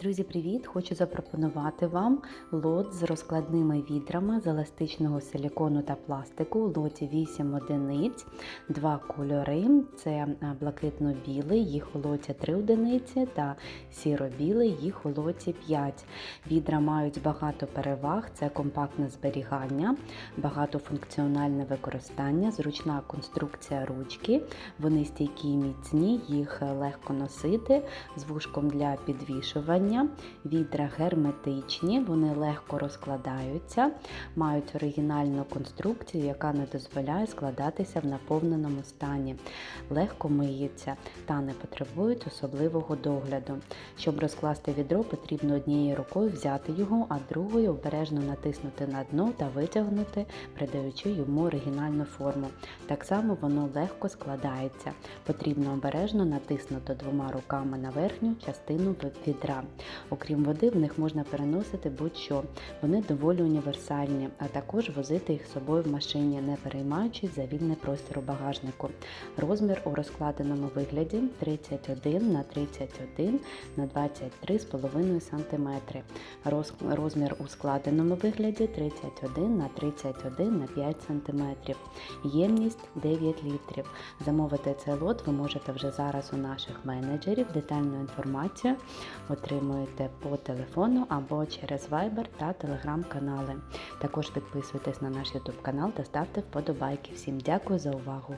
Друзі, привіт! Хочу запропонувати вам лот з розкладними відрами з еластичного силікону та пластику. У лоті 8 одиниць, два кольори. Це е, блакитно-білий, їх у лоті 3 одиниці та сіро-білий, їх у лоті 5. Відра мають багато переваг: це компактне зберігання, багатофункціональне використання, зручна конструкція ручки. Вони стійкі і міцні, їх легко носити з вушком для підвішування. Відра герметичні, вони легко розкладаються, мають оригінальну конструкцію, яка не дозволяє складатися в наповненому стані, легко миються та не потребують особливого догляду. Щоб розкласти відро, потрібно однією рукою взяти його, а другою обережно натиснути на дно та витягнути, придаючи йому оригінальну форму. Так само воно легко складається. Потрібно обережно натиснути двома руками на верхню частину відра. Окрім води, в них можна переносити будь-що. Вони доволі універсальні, а також возити їх з собою в машині, не переймаючись за вільний простір у багажнику. Розмір у розкладеному вигляді 31 на 31 на 23,5 см. Розмір у складеному вигляді 31 на 31 на 5 см. Ємність 9 літрів. Замовити цей лот ви можете вже зараз у наших менеджерів. Детальну інформацію отримуєте по телефону або через Viber та Telegram канали. Також підписуйтесь на наш YouTube канал та ставте вподобайки. Всім дякую за увагу!